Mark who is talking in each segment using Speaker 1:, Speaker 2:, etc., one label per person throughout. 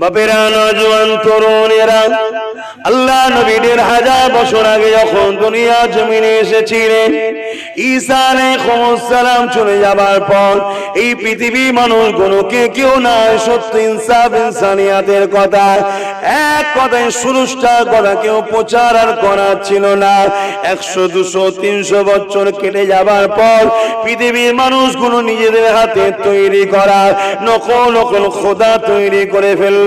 Speaker 1: বাপেরা নজওয়ান তরুণেরা, আল্লাহ নবী হাজার বছর আগে যখন দুনিয়া জমিনে এসেছিলেন, ঈসা চলে যাবার পর এই পৃথিবী কেউ সত্য ইনসাফ ইনসানিয়াতের কথা। এক কথায় কথা কেউ প্রচার আর করার ছিল না। একশো, দুশো, তিনশো বছর কেটে যাবার পর পৃথিবীর মানুষগুলো নিজেদের হাতে তৈরি করা, নকল নকল খোদা তৈরি করে ফেলল।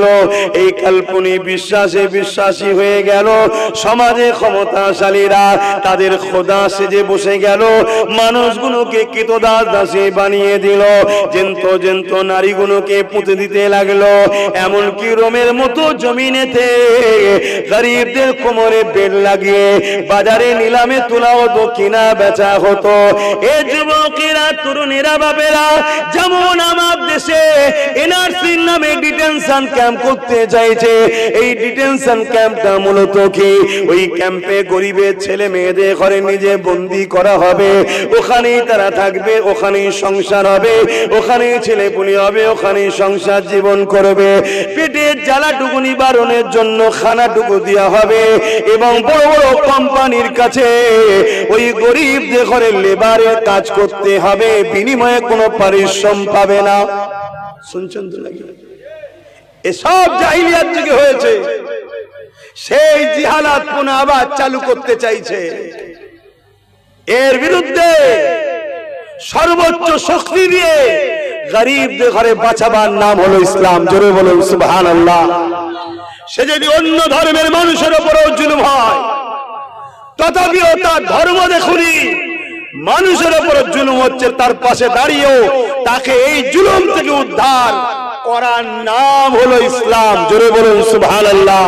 Speaker 1: এই কাল্পনিক বিশ্বাসে বিশ্বাসী হয়ে গেল। সমাজে ক্ষমতাশালীরা তাদের খোদা সেজে বসে গেল। মানুষগুলোকে কৃতদাস দাসী বানিয়ে দিল। জেন্ত জেন্ত নারীগুলোকে পুঁতে দিতে লাগল। এমনকি রোমের মতো জমিনেতে গরিবদের কোমরে বেড লাগিয়ে বাজারে নিলামে তোলা হতো, কিনা বেচা হতো। এ যুবকেরা, তরুণেরা বাবেরা যেমন আমার দেশে এনআরসির নামে ডিটেনশন ক্যাম্প করতে চাইছে। এই ডিটেনশন ক্যাম্পটা মূলত কি? ওই ক্যাম্পে গরিবের ছেলে মেয়েদের ঘরে নিজে বন্দি করা হবে। ওখানেই তারা থাকবে, ওখানেই সংসার হবে, ওখানেই ছেলে পুলি হবে, ওখানেই সংসার জীবন করবে। পেটের জ্বালাটুকু নিবারণের জন্য খানাটুকু দেওয়া হবে এবং বড় বড় কোম্পানির কাছে ওই গরিবদের ঘরে লেবারের কাজ করতে হবে। বিনিময়ে কোনো পারিশ্রম পাবে না। শুনছেন তো নাকি? এসব জাহিলিয়াত যুগে হয়েছে। সেই জিহালাত পুনঃ আবার চালু করতে চাইছে। এর বিরুদ্ধে সর্বোচ্চ শক্তি দিয়ে গরিবদের ঘরে বাঁচাবার নাম হলো ইসলাম। জোরে বলুন সুবহান আল্লাহ সে যদি অন্য ধর্মের মানুষের উপরও জুলুম হয়, তথাপিও তার ধর্ম দেখুনি, মানুষের উপর জুলুম হচ্ছে, তার পাশে দাঁড়িয়েও তাকে এই জুলুম থেকে উদ্ধার করার নাম হলো ইসলাম। জোরে বলুন সুবহান আল্লাহ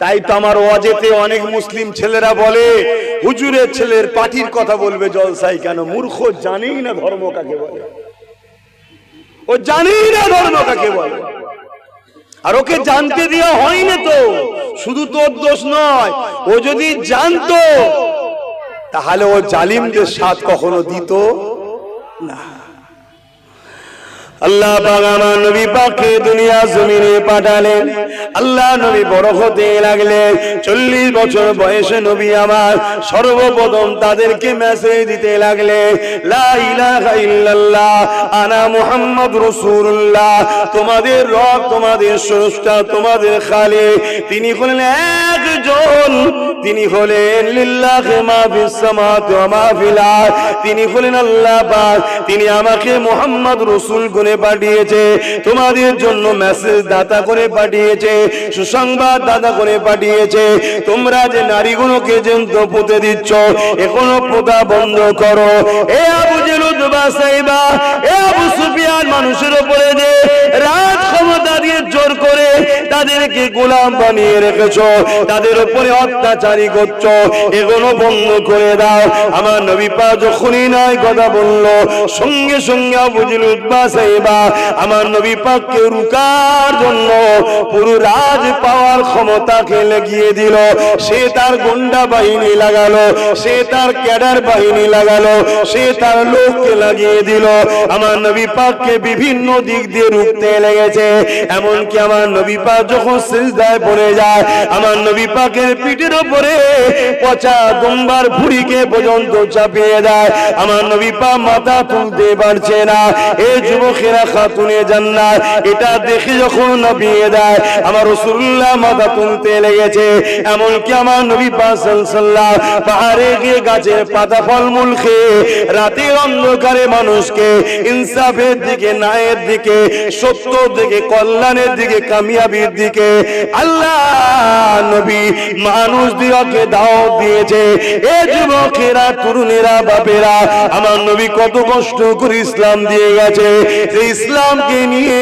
Speaker 1: তাই তো আমার ওয়াজেতে অনেক মুসলিম ছেলেরা বলে, হুজুরের ছেলের পার্টির কথা বলবে জলসাই কেন? মূর্খ জানি না ধর্ম কাকে বলে। ও জানি না ধর্ম কাকে বলে। আর ওকে জানতে দেওয়া হয়নি তো। শুধু তোর দোষ নয়, ও যদি জানতো, তাহলে ও জালিমদের সাথ কখনো দিত না। আল্লাহ পাক আমার নবী পাককে দুনিয়া জমিনে পাঠালেন। আল্লাহ নবী বড় হতে লাগলেন চল্লিশ বছর বয়সে নবী আমার সর্বপ্রথম তাদেরকে মেসেজ দিতে লাগলে, লা ইলাহা ইল্লাল্লাহ, আনা মুহাম্মদ রাসূলুল্লাহ, তোমাদের রব, তোমাদের স্রষ্টা, তোমাদের খালিক। তিনি হলেন একজন তিনি হলেন তিনি হলেন আল্লাহ তিনি আমাকে মুহাম্মদ রাসূল করে পাঠিয়েছে, তোমাদের জন্য মেসেজ দাতা করে পাঠিয়েছে, সুসংবাদ দাতা করে পাঠিয়েছে। তোমরা যে নারীগুলোকে যেন্ত পুঁতে দিচ্ছ, এখনও পোতা বন্ধ করো। এ আবু জেলুদ বাসাইবা এ আবু সুফিয়ান মানুষের উপরে যে রাজ ক্ষমতা দিয়ে জোর করে তাদেরকে গোলাম বানিয়ে রেখেছ, তাদের উপরে অত্যাচারী করছ এগুলো বন্ধ করে দাও। আমার নবী পা যখনই নয় কথা বলল, সঙ্গে সঙ্গে বুঝিল উদ্বাস আমার নবী পাককে রুকার জন্য পুরো রাজ পাওয়ার ক্ষমতাকে লাগিয়ে দিল। সে তার গুন্ডা বাহিনী লাগালো, সে তার ক্যাডার বাহিনী লাগালো, সে তার লোককে লাগিয়ে দিল। আমার নবী পাককে বিভিন্ন দিক দিয়ে রুখতে লেগেছে। এমনকি আমার নবী পাক যখন সিজদায় পড়ে যায়, আমার নবী পাকের পিঠের উপরে পচা দুম্বার ভুড়িকে পর্যন্ত চাপিয়ে দেয়। আমার নবী পাক মাথা তুলতে পারছে না। এই যুবকেরা খাতুনে জান্নাত, এটা দেখে যখন নবিয়ে দেয়, আমার রাসূলুল্লাহ মাথা তুলতে লেগেছে। এমনকি আমার নবী পাক সাল্লাল্লাহু পাহাড়ে গিয়ে গাছের পাতা ফলমূল খেয়ে রাতের অন্ধকারে মানুষকে ইনসাফের দিকে, ন্যায়ের দিকে সত্য দিকে, কল্যাণের দিকে, কামিয়াবির দিকে আল্লাহ নবী মানুষ দিওকে দাওয়াত দিয়েছে। এ যুবকেরা, তরুণেরা, বাপেরা, আমার নবী কত কষ্ট করে ইসলাম দিয়ে গেছে। ইসলামকে নিয়ে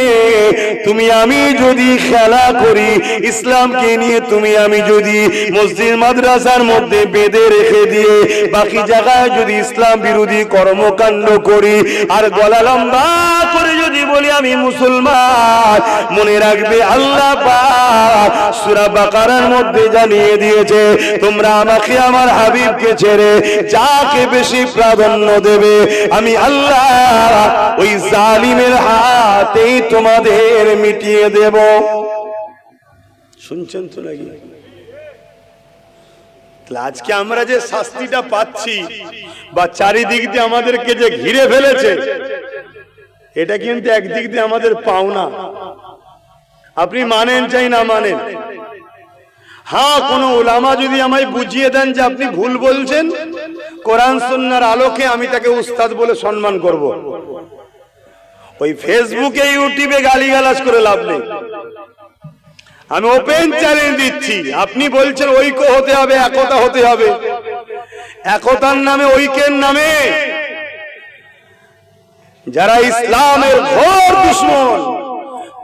Speaker 1: তুমি আমি যদি খেলা করি ইসলামকে নিয়ে তুমি, আমি যদি মসজিদ, মাদ্রাসার মধ্যে বেঁধে রেখে দিয়ে বাকি জায়গায় যদি ইসলাম বিরোধী কর্মকাণ্ড করি, আর গলা লম্বা করে যদি বলি আমি মুসলমান, মনে রাখবে আল্লাহ পাক সূরা বাকারার মধ্যে জানিয়ে দিয়েছে, তোমরা আমাকে, আমার হাবিবকে ছেড়ে যাকে বেশি প্রাধান্য দেবে, আমি আল্লাহ ওই জালিমের হাতেই তোমাদের মিটিয়ে দেব। শুনছেন তো নাকি? আজকে আমরা যে শাস্তিটা পাচ্ছি, বা চারিদিক দিয়ে আমাদেরকে যে ঘিরে ফেলেছে, এটা কিন্তু একদিক দিয়ে আমাদের পাওনা। আপনি মানেন চাই না মানেন? হ্যাঁ কোন ওলামা যদি আমায় বুঝিয়ে দেন যে আপনি ভুল বলছেন, কোরআন সন্ন্যার আলোকে আমি তাকে উস্তাদ বলে সম্মান করব। ওই ফেসবুকে ইউটিউবে গালিগালাজ করে লাভ নেই। আমি ওপেন চ্যালেঞ্জ দিচ্ছি। আপনি বলছেন ঐক্য হতে হবে, একতা হতে হবে। একতার নামে, ঐক্যের নামে। যারা ইসলামের ঘোর দুশ্মন,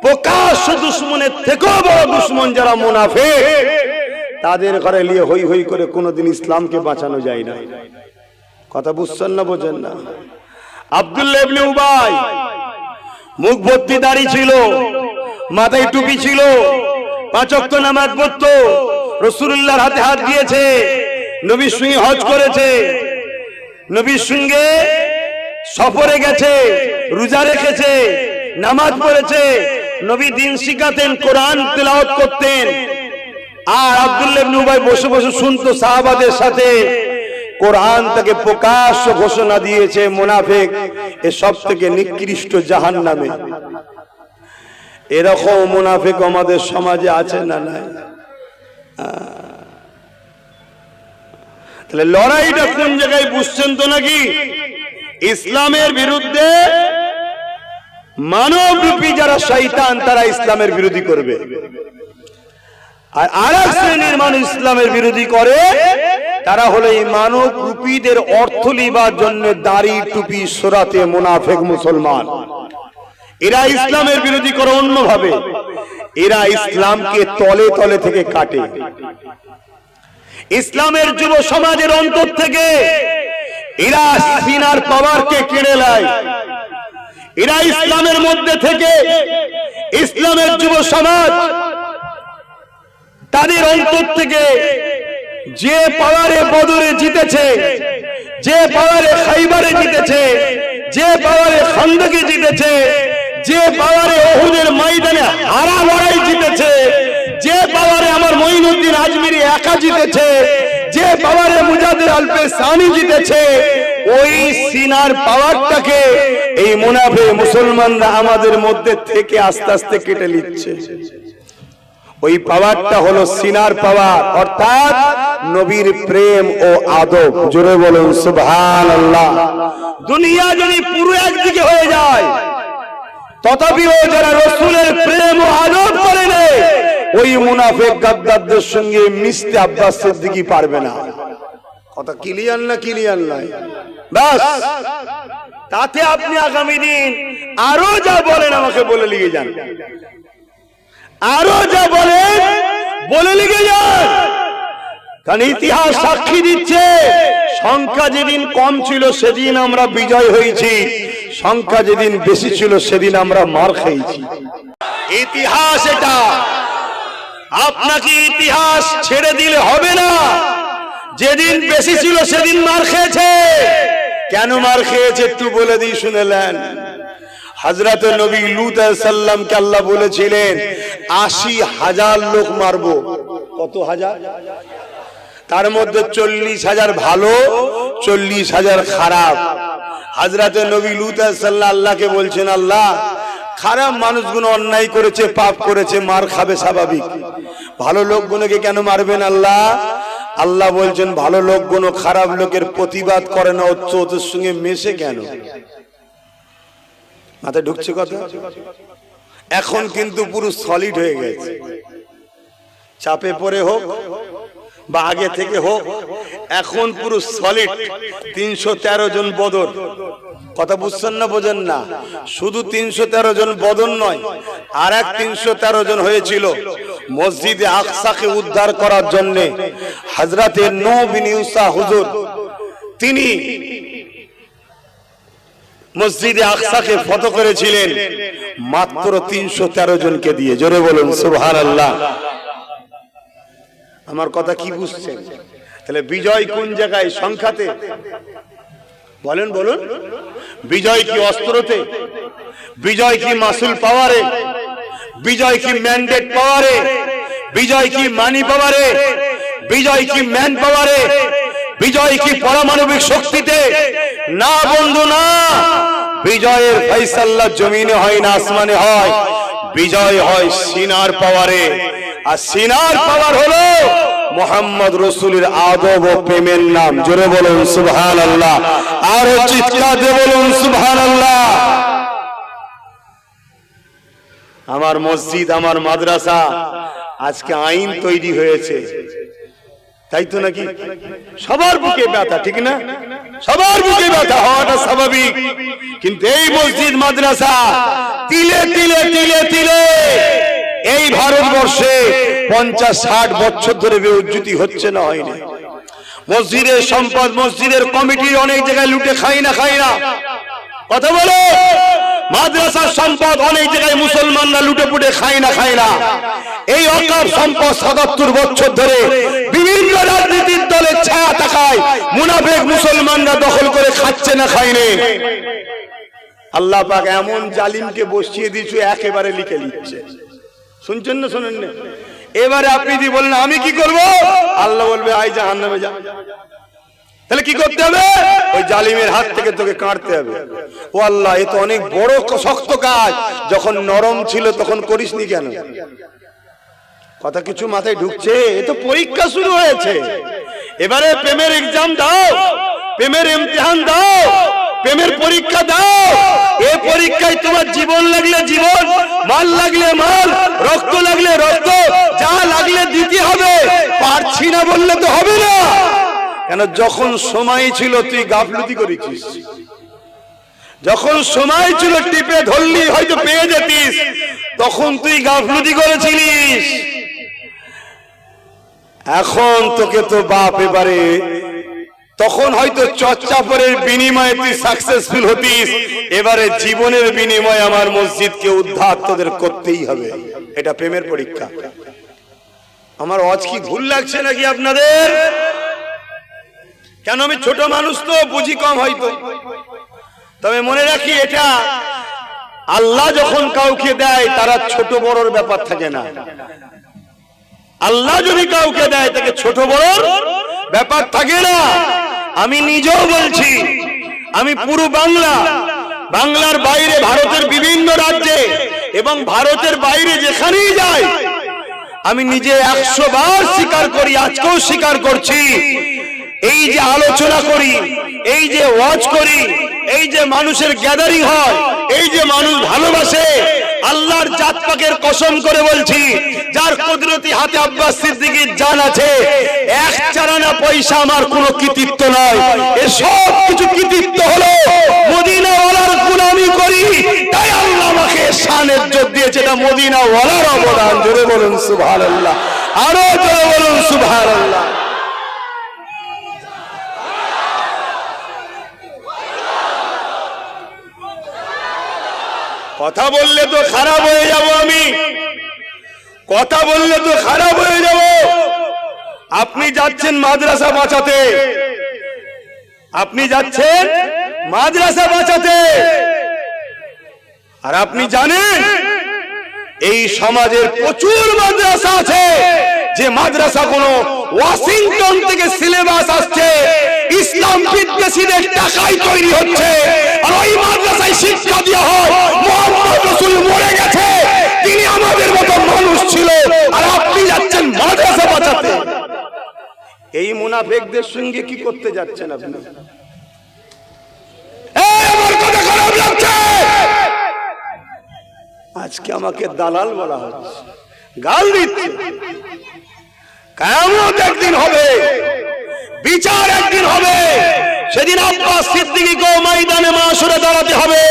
Speaker 1: প্রকাশ্য দুশ্মনের থেকেও বড় দুশ্মন যারা মুনাফে তাদের ঘরে নিয়ে হই হই করে কোনোদিন ইসলামকে বাঁচানো যায় না। কথা বুঝছেন না, বোঝেন না? উবাই, মুখ ভর্তি দাড়ি ছিল, মাথায় টুপি ছিল পাঁচক্ত নামাজ পড়তো। রসুল্লাহর হাতে হাত দিয়েছে। নবীর সঙ্গে হজ করেছে। নবীর সঙ্গে সফরে গেছে, রোজা রেখেছে, নামাজ পড়েছে। নবী দিন শিখাতেন, কোরআন তেলাওয়াত করতেন। আর আব্দুল্লাহ বসে বসে শুনতো সাহাবাদের সাথে। কোরআন তাকে প্রকাশ্য ঘোষণা দিয়েছে, মুনাফিক। এ সব থেকে নিকৃষ্ট জাহান্নামে। এরকম মুনাফিক আমাদের সমাজে আছে না নাই? তাহলে লড়াইটা কোন জায়গায় বুঝছেন তো নাকি? ইসলামের বিরুদ্ধে মানব রূপী যারা শয়তান, তারা ইসলামের বিরোধী করবে। আর আর এক শ্রেণির মানুষ ইসলামের বিরোধী করে, তারা হলো এই মানব রূপীদের অর্থ লিবার জন্য দাড়ি, টুপি, সোরাতে মুনাফেক মুসলমান। এরা ইসলামের বিরোধী করে অন্যভাবে এরা ইসলামকে তলে তলে থেকে কাটে। ইসলামের যুব সমাজের অন্তর থেকে এরা সিনার পাওয়ারকে কেড়ে নেয়। এরা ইসলামের মধ্যে থেকে ইসলামের যুব সমাজ তাদের অন্তর থেকে যে পাওয়ারে বদরে জিতেছে, যে পাওয়ারে খাইবারে জিতেছে, যে পাওয়ারে খন্দকে জিতেছে যে পাওয়ারে ওহুদের ময়দানে হারা লড়াই জিতেছে, যে পাওয়ারে আমার মঈনুদ্দিন আজমিরি একা জিতেছে, যে পাওয়ারে মুজাদের আলপে সানি জিতেছে, ওই সিনার পাওয়ারটাকে এই মুনাফে মুসলমানরা আমাদের মধ্যে থেকে আস্তে আস্তে কেটে নিচ্ছে। ওই পাওয়ারটা হলো সিনার পাওয়ার, অর্থাৎ নবীর প্রেম ও আদব। জোরে বলুন সুবহান আল্লাহ দুনিয়া যদি পুরো একদিকে হয়ে যায় তথাপিও যারা রসুলের প্রেম ও আদব করে নেয় ওই মুনাফেক গাদ্দারদের সঙ্গে মিশতে আব্বাস সিদ্দিকি পারবে না। কথা ক্লিয়ার না ক্লিয়ার নাই? বাস তাতে আপনি আগামী দিন আরও যা বলেন আমাকে বলে লিখে যান। আরও যা বলেন বলে লিখে যান। কারণ ইতিহাস সাক্ষী দিচ্ছে সংখ্যা যেদিন কম ছিল সেদিন আমরা বিজয় হয়েছি। সংখ্যা যেদিন বেশি ছিল, সেদিন আমরা মার খেয়েছি। ইতিহাস এটা। আপনাকে ইতিহাস ছেড়ে দিলে হবে না। যেদিন বেশি ছিল, সেদিন মার খেয়েছে। কেন মার খেয়েছে একটু বলে দিই শুনেলেন হজরত নবী লুত সাল্লামকে আল্লাহ বলেছিলেন, আশি হাজার লোক মারবো। কত হাজার? তার মধ্যে চল্লিশ হাজার ভালো, চল্লিশ হাজার খারাপ। হাজরাত নবী লুত সাল্লাহ আল্লাহকে বলছেন, আল্লাহ, খারাপ মানুষগুলো অন্যায় করেছে, পাপ করেছে, মার খাবে স্বাভাবিক। ভালো লোকগুলোকে কেন মারবেন আল্লাহ? আল্লাহ বলছেন, ভালো লোকগুলো খারাপ লোকের প্রতিবাদ করে না হচ্ছে ওদের সঙ্গে মেশে কেন? মাথায় ঢুকছে কথা? এখন কিন্তু পুরো সলিড হয়ে গেছে। চাপে পড়ে হোক বা আগে থেকে হোক, এখন পুরো সলিড তিনশো তেরো জন বদর কথা বুঝছেন না, বোঝেন না? শুধু তিনশো তেরো জন বদন নয় আর এক তিনশো তেরো জন হয়েছিল মসজিদে আকসাকে উদ্ধার করার জন্য। হাজরাতে নো বিন ইউসা হুজুর, তিনি মসজিদে আকসাকে ফটো করেছিলেন, মাত্র তিনশো তেরো জনকে দিয়ে। জোরে বলুন সুবহান আল্লাহ আমার কথা কি বুঝছেন? তাহলে বিজয় কোন জায়গায়? সংখ্যাতে। বলেন, বলুন। বিজয় কি অস্ত্রতে? বিজয় কি মাসুল পাওয়ারে? বিজয় কি ম্যান্ডেট পাওয়ারে? বিজয় কি মানি পাওয়ারে? বিজয় কি ম্যান পাওয়ারে? বিজয় কি পারমাণবিক শক্তিতে? না, বন্ধু, না। বিজয়ের ফয়সাল্লা জমিনে হয় না, আসমানে হয়। বিজয় হয় সিনার পাওয়ারে। আর সিনার পাওয়ার হলো মোহাম্মদ রসুলের আদব ও প্রেমের নাম। জোরে বলুন সুবহান আল্লাহ আরও চিৎকার দিয়ে বলুন সুবহান আল্লাহ আমার মসজিদ, আমার মাদ্রাসা, আজকে আইন তৈরি হয়েছে। তাই তো নাকি? সবার বুকে ব্যথা, ঠিক না? সবার বুকে ব্যথা হওয়াটা স্বাভাবিক। কিন্তু এই মসজিদ, মাদ্রাসা, তিলে তিলে তিলে তিলে। এই ভারতবর্ষে পঞ্চাশ ষাট বছর ধরে বেউজ্জুতি হচ্ছে না হয়নি। মসজিদের সম্পদ, মসজিদের কমিটি অনেক জায়গায় লুটে খাই না খাই না। কথা বলো? মাদ্রাসার সম্পদ অনেক জায়গায় মুসলমানরা লুটে পুটে খায় না খায় না। এই অকাপ সম্পদ সাতাত্তর বছর ধরে বিভিন্ন রাজনীতির দলের ছায়া থাকায় মুনাফেক মুসলমানরা দখল করে খাচ্ছে না খায়নি আল্লাহ পাক এমন জালিমকে বসিয়ে দিয়েছে, একেবারে লিখে নিচ্ছে শুনছেন না শোনেন না এবারে আপনি যদি বলেন, আমি কি করব? আল্লাহ বলবে আই জাহান্নামে যা। তাহলে কি করতে হবে? ওই জালিমের হাত থেকে তোকে কাটতে হবে। ও আল্লাহ, এ তো অনেক বড় শক্ত কাজ। যখন নরম ছিল, তখন করিসনি কেন? কথা কিছু মাথায় ঢুকছে, এ তো পরীক্ষা শুরু হয়েছে। এবারে প্রেমের এক্সাম দাও, প্রেমের ইমতিহান দাও। প্রেমের পরীক্ষা দাও। এ পরীক্ষায় তোমার জীবন লাগলে জীবন, মাল লাগলে মাল, রক্ত লাগলে রক্ত, যা লাগলে দিতে হবে। পারছি না বললে তো হবে না। কেন, যখন সময় ছিল, তুই গাফলতি করেছিস। যখন সময় ছিল, টিপে ধরলি, হয়তো পেয়ে যেতিস। তখন তুই গাফলতি করেছিলিস। এখন তোকে তো বাপ এবারে তখন হয়তো চর্চা চর্চাপরের বিনিময়ে তুই সাকসেসফুল হতিস। এবারে জীবনের বিনিময়ে আমার মসজিদকে উদ্ধার তোদের করতেই হবে। এটা প্রেমের পরীক্ষা। আমার অজ কি ভুল লাগছে নাকি আপনাদের? কেন আমি ছোট মানুষ তো, বুঝি কম হয়তো। তবে মনে রাখি এটা, আল্লাহ যখন কাউকে দেয়, তারা ছোট বড়র ব্যাপার থাকে না। আল্লাহ যদি কাউকে দেয়, তাকে ছোট বড় ব্যাপার থাকে না। আমি নিজেও বলছি, আমি পুরো বাংলা, বাংলার বাইরে, ভারতের বিভিন্ন রাজ্যে এবং ভারতের বাইরে যেখানেই যাই, আমি নিজে একশো বার স্বীকার করি, আজকেও স্বীকার করছি। এই যে আলোচনা করি, এই যে ওয়াজ করি, এই যে মানুষের গ্যাদারিং হয়, এই যে মানুষ ভালোবাসে আল্লাহর জাত পাকের কসম করে বলছি, যার কুদরতি হাতে আব্বাস সিদ্দিকীর জান আছে, এক চারানা পয়সা আমার কোনো কৃতিত্ব নয় এ সব কিছু কৃতিত্ব হলো মদিনা ওয়ালার গুলামি করি, তাই আল্লাহ আমাকে শানের জোর দিয়েছে, এটা মদিনা ওয়ালার অবদান। জোরে বলুন, সুবহানাল্লাহ। আরও জোরে বলুন, সুবহানাল্লাহ। কথা বললে তো খারাপ হয়ে যাব আমি। কথা বললে তো খারাপ হয়ে যাব। আপনি যাচ্ছেন মাদ্রাসা বাঁচাতে। আপনি যাচ্ছেন মাদ্রাসা বাঁচাতে। আর আপনি জানেন, এই সমাজের প্রচুর মাদ্রাসা আছে, যে মাদ্রাসা কোনো ওয়াশিংটন থেকে সিলেবাস আসছে। ইসলাম বিদ্বেষীদের টাকায় তৈরি হচ্ছে। আর ওই মাদ্রাসায় শিক্ষা দেওয়া হয়, মোহাম্মদ রসুল মরে গেছে। তিনি আমাদের মতো মানুষ ছিল। আর আপনি যাচ্ছেন মাদ্রাসা বাঁচাতে। এই মুনাফেকদের সঙ্গে কি করতে যাচ্ছেন আপনি? আজকে আমাকে দালাল বলা হচ্ছে। গাল দিচ্ছে। কেমন একদিন হবে, বিচার একদিন হবে, সেদিন আব্বাস সিদ্দিকীকেও ময়দানে মাসুরে দাঁড়াতে হবে।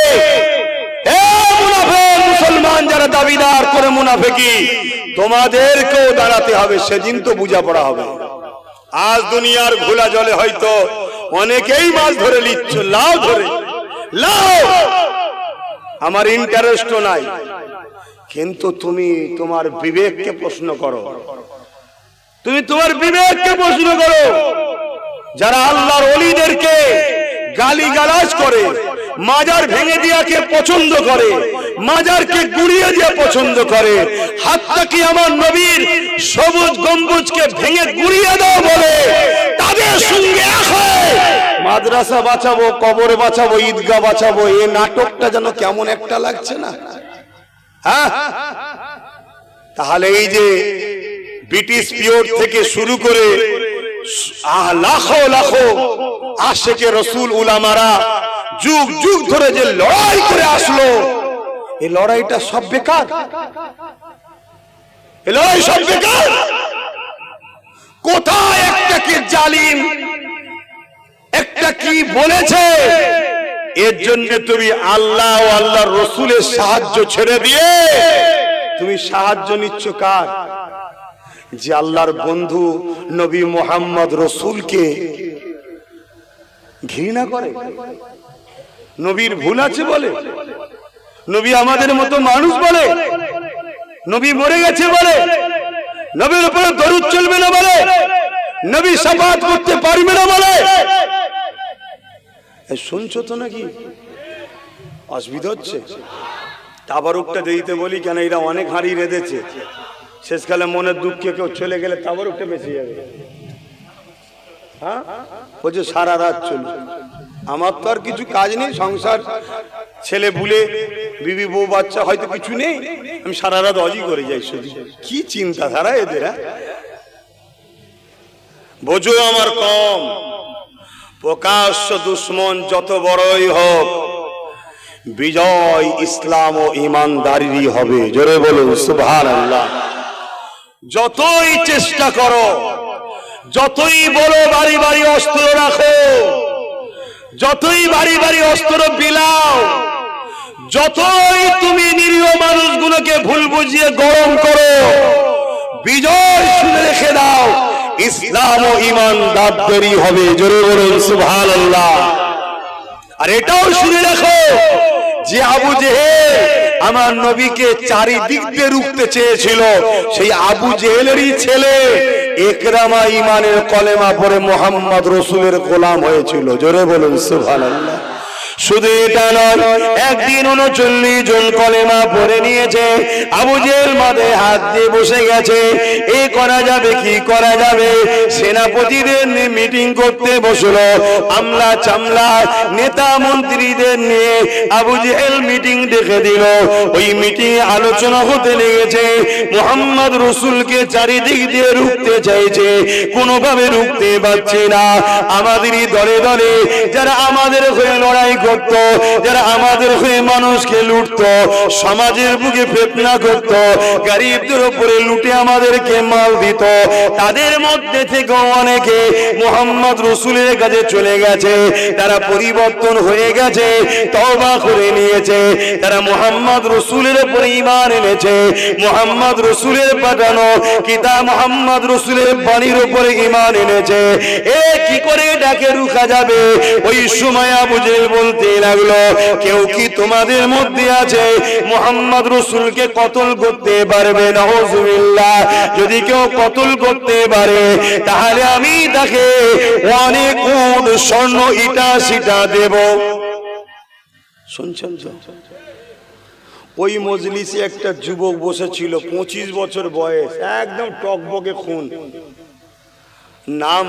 Speaker 1: মুসলমান যারা দাবিদার করে মুনাফেকি, তোমাদেরকেও দাঁড়াতে হবে, সেদিন তো বুঝা পড়া হবে। আজ দুনিয়ার ঘোলা জলে হয়তো অনেকেই মাছ ধরে নিচ্ছ লাভ ধরে। লাও আমার ইন্টারেস্টও নাই। কিন্তু তুমি তোমার বিবেককে প্রশ্ন করো। তুমি তোমার বিবেককে প্রশ্ন করো। যারা আল্লাহর অলিদেরকে গালি গালাজ করে, মাজার ভেঙে দিয়াকে পছন্দ করে, মাজারকে গুড়িয়ে দিয়ে পছন্দ করে, হাতটা কি আমার নবীর সবুজ গম্বুজকে ভেঙে গুড়িয়ে দাও বলে, তাদের সঙ্গে মাদ্রাসা বাঁচাবো, কবর বাঁচাবো, ঈদগাহ বাঁচাবো এই নাটকটা যেন কেমন একটা লাগছে না? হ্যাঁ? তাহলে এই যে ব্রিটিশ পিওর থেকে শুরু করে লাখো লাখো আশেকে রসুল উলামারা যুগ যুগ ধরে যে লড়াই করে আসলো। এই লড়াইটা সব বেকার। লড়াই সব বেকার। কোথায় একটা কি জালিম? একটা কি বলেছে? এর জন্য তুমি আল্লাহ ও আল্লাহর রসুলের সাহায্য ছেড়ে দিয়ে তুমি সাহায্য নিচ্ছ কার? যে আল্লাহর বন্ধু নবী মোহাম্মদ রসুলকে ঘৃণা করে। নবীর ভুল আছে বলে। নবী আমাদের মতো মানুষ বলে। নবী মরে গেছে বলে। নবীর উপরে দরুদ চলবে না বলে। নবী সাফাত করতে পারবে না বলে। শুনছো তো নাকি? অসুবিধা হচ্ছে। তাবারুকটা দিতে বলি কেন? এরা অনেক হাঁড়ি রেঁধেছে। শেষকালে মনের দুঃখে কেউ চলে গেলে তাবারুকটা বেশি যাবে। হ্যাঁ? সারা রাত চলবে আমার তো আর কিছু কাজ নেই, সংসার, ছেলে ভুলে বিবি, বউ, বাচ্চা, হয়তো কিছু নেই। আমি সারা রাত অজি করে যাই শুধু কি চিন্তাধারা এদের হ্যাঁ? বোঝো আমার কম, প্রকাশ্য দুশ্মন যত বড়ই হোক, বিজয় ইসলাম ও ইমানদারিরই হবে। জোরে বলুন সুভান আল্লাহ যতই চেষ্টা করো, যতই বলো বাড়ি বাড়ি অস্ত্র রাখো, যতই বাড়ি বাড়ি অস্ত্র বিলাও, যতই তুমি নিরীহ মানুষগুলোকে ভুল বুঝিয়ে গরম করো, বিজয় শুনে রেখে দাও, ইসলাম ও ইমান দাবদারি হবে। জোরে বলুন আল্লাহ আর এটাও শুনে রাখো যে আবু জেহেল আমার নবীকে চারিদিক দিয়ে রুখতে চেয়েছিল। সেই আবু জেহেলেরই ছেলে, একরামা ইমানের কলেমা পরে মোহাম্মদ রসুলের গোলাম হয়েছিল। জোরে বলুন, সুবহানাল্লাহ। শুধু এটা নয়, একদিন উনচল্লিশ জন কলেমা পরে নিয়েছে, আবু জেল মাঝে হাত দিয়ে বসে গেছে, এ করা যাবে কি করা যাবে? সেনাপতিদের নিয়ে মিটিং করতে বসল, আমলা চামলা, নেতা মন্ত্রীদের নিয়ে আবু জেহেল মিটিং ডেকে দিল। ওই মিটিং আলোচনা হতে লেগেছে, মোহাম্মদ রসুলকে চারিদিক দিয়ে রুখতে চাইছে, কোনোভাবে রুখতে পারছে না। আমাদেরই দলে দলে, যারা আমাদের হয়ে লড়াই করত, যারা আমাদের হয়ে মানুষকে লুটত, সমাজের বুকে ফেতনা করত, গরিবদের উপরে লুটে আমাদেরকে মাল দিত। তাদের মধ্যে থেকে অনেকে মোহাম্মদ রসুলের কাছে চলে গেছে। তারা পরিবর্তন হয়ে গেছে, তওবা করে নিয়েছে। তারা মোহাম্মদ রসুলের উপরে ইমান এনেছে। মোহাম্মদ রসুলের পাঠানো কিতা মোহাম্মদ রসুলের বাণীর উপরে ইমান এনেছে। এ কি করে ডাকে রুখা যাবে? ওই সময় আবু জেল বলতে লাগল, কেউ কি তোমাদের মধ্যে আছে? মোহাম্মদ রসুলকে কতল করতে পারবে? নজুবিল্লাহ যদি কেউ কতল করতে পারে, তাহলে আমি তাকে অনেক স্বর্ণ ইটা সিটা দেব। শুনছেন ওই মজলিসে একটা যুবক বসেছিল, পঁচিশ বছর বয়স, একদম টকবকে খুন। নাম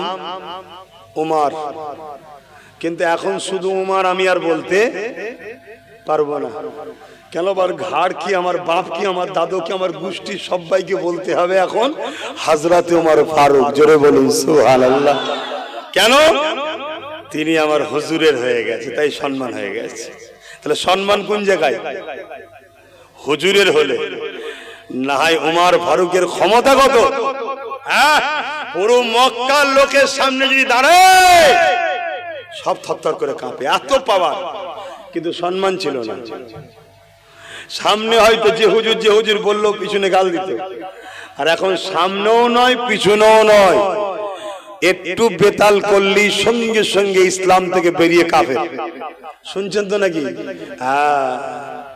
Speaker 1: উমার। কিন্তু এখন শুধু উমার আমি আর বলতে পারব না। কেন আবার ঘাড় কি আমার বাপ কি আমার দাদু কি আমার গোষ্ঠী সবাইকে বলতে হবে এখন? হাজরাতে উমার ফারুক, জোরে বলুন সুহান আল্লাহ কেন? তিনি আমার হুজুরের হয়ে গেছে, তাই সম্মান হয়ে গেছে। তাহলে সম্মান কোন জায়গায়? হুজুরের হলে। না হয় উমার ফারুকের ক্ষমতা কত? হ্যাঁ? পুরো মক্কার লোকের সামনে যদি দাঁড়ায়! সব থরথর করে কাঁপে, এত পাওয়ার, কিন্তু সম্মান ছিল না। সামনে হয়তো যে হুজুর যে হুজুর বলল, পিছনে গাল দিত। আর এখন সামনেও নয়, পিছনেও নয়। একটু বেতাল করলি সঙ্গে সঙ্গে ইসলাম থেকে বেরিয়ে কাফে শুনছেন তো নাকি? হ্যাঁ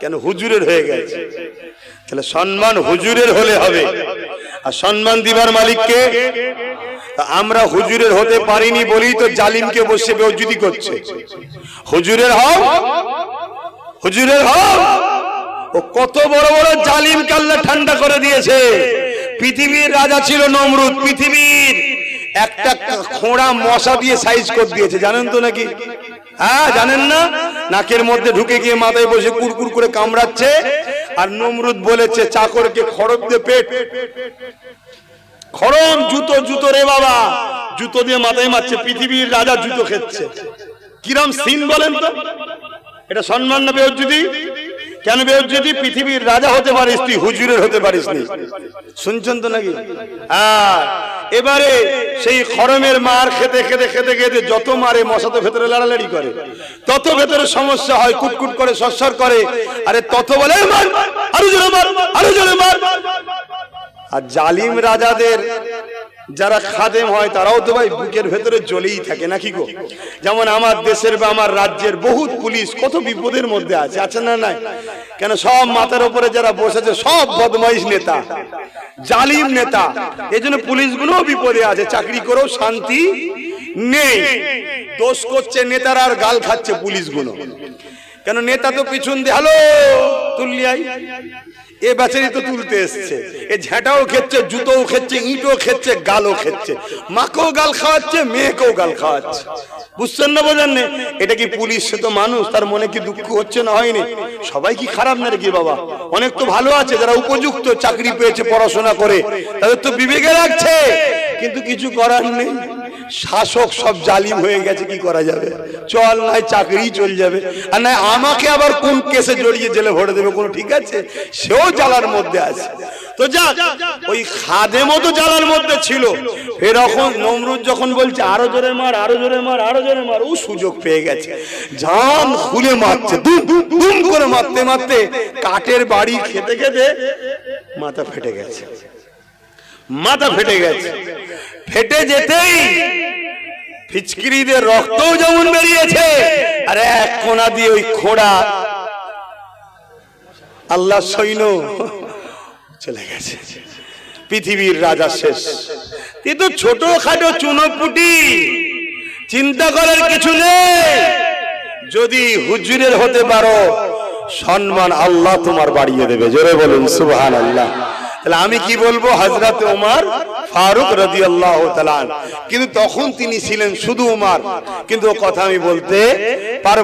Speaker 1: কেন হুজুরের হয়ে গেছে। তাহলে সম্মান হুজুরের হলে হবে। আর সম্মান দিবার মালিককে আমরা হুজুরের হতে পারিনি বলেই তো জালিমকে বসে বেউজুদি করছে। হুজুরের হও হুজুরের হও ও কত বড় বড় জালিম কাল্লা ঠান্ডা করে দিয়েছে। পৃথিবীর রাজা ছিল নমরুদ, পৃথিবীর একটা খোঁড়া মশা দিয়ে সাইজ করে দিয়েছে। জানেন তো নাকি? হ্যাঁ জানেন না? নাকের মধ্যে ঢুকে গিয়ে মাথায় বসে কুরকুর করে কামড়াচ্ছে। আর নমরুদ বলেছে, চাকরকে খড়ক দিয়ে পেট। খড়ম জুতো জুতো রে বাবা। জুতো দিয়ে মাথায় মারছে, পৃথিবীর রাজা জুতো খেচ্ছে। কিরম সিন বলেন তো? এটা সম্মান না বেউজ্জুদি কেন বেউজ্জুদি পৃথিবীর রাজা হতে পারিস তুই, হুজুরের হতে পারিস নি। শুনছেন তো নাকি? হ্যাঁ এবারে সেই খরমের মার খেতে খেতে খেতে খেতে যত মারে মশা তো ভেতরে লাড়ালাড়ি করে। তত ভেতরে সমস্যা হয়, কুটকুট করে সরসর করে। আরে তত বলে মার, আরও জোরে মার, আরও জোরে মার। আর জালিম রাজাদের যারা খাদেম হয়, তারাও তো ভাই বুকের ভেতরে জ্বলেই থাকে, নাকি গো? যেমন আমার দেশের বা আমার রাজ্যের বহুত পুলিশ, কত বিপদের মধ্যে আছে আছে না নাই? কেন সব মাথার উপরে যারা বসেছে সব বদমাইশ নেতা, জালিম নেতা। এই জন্য পুলিশগুলো বিপদে আছে, চাকরি করেও শান্তি নেই। দোষ করছে নেতারা আর গাল খাচ্ছে পুলিশগুলো। কেন নেতা তো পিছন দিয়ে, হ্যালো তুললিয়াই এ বেচারি তো তুলতে এসছে। এ ঝাঁটাও খেচ্ছে, জুতোও খেচ্ছে, ইঁটও খেচ্ছে, গালও খেচ্ছে। মাকেও গাল খাওয়াচ্ছে, মেয়েকেও গাল খাওয়াচ্ছে। বুঝছেন না বোঝেন না? এটা কি পুলিশ? সে তো মানুষ, তার মনে কি দুঃখ হচ্ছে না হয়নি? সবাই কি খারাপ না কি বাবা? অনেক তো ভালো আছে, যারা উপযুক্ত, চাকরি পেয়েছে, পড়াশোনা করে, তাদের তো বিবেকে রাখছে। কিন্তু কিছু করার নেই। শাসক সব জালিম হয়ে গেছে, কি করা যাবে? চল নাই, চাকরি চল যাবে। আর নাই, আমাকে আবার কোন কেসে জড়িয়ে জেলে ভরে দেবে কোনো ঠিক আছে? সেও জ্বালার মধ্যে আছে। তো যাক, ওই খাদেমও তো জ্বালার মধ্যে ছিল। এরকম নমরুদ যখন বলছে, আরও জোরে মার, আরও জোরে মার, আরও জোরে মার, ও সুযোগ পেয়ে গেছে। জান খুলে মারছে, দুম দুম করে মারতে মারতে কাঠের বাড়ি খেতে খেতে মাথা ফেটে গেছে। মাথা ফেটে গেছে। ফেটে যেতেই ফিচকিরিদের রক্তও যেমন বেরিয়েছে, আর এক কোনা দিয়ে ওই খোড়া আল্লাহ সৈন্য চলে গেছে। পৃথিবীর রাজা শেষ। কিন্তু ছোট খাটো চুনোপুটি, চিন্তা করার কিছু নেই। যদি হুজুরের হতে পারো, সম্মান আল্লাহ তোমার বাড়িয়ে দেবে। জোরে বলুন সুবহান আল্লাহ তাহলে আমি কি বলব? হজরত ওমার ফারুক রদি আল্লাহ কিন্তু তখন তিনি ছিলেন শুধু উমার। কিন্তু কথা আমি বলতে পারব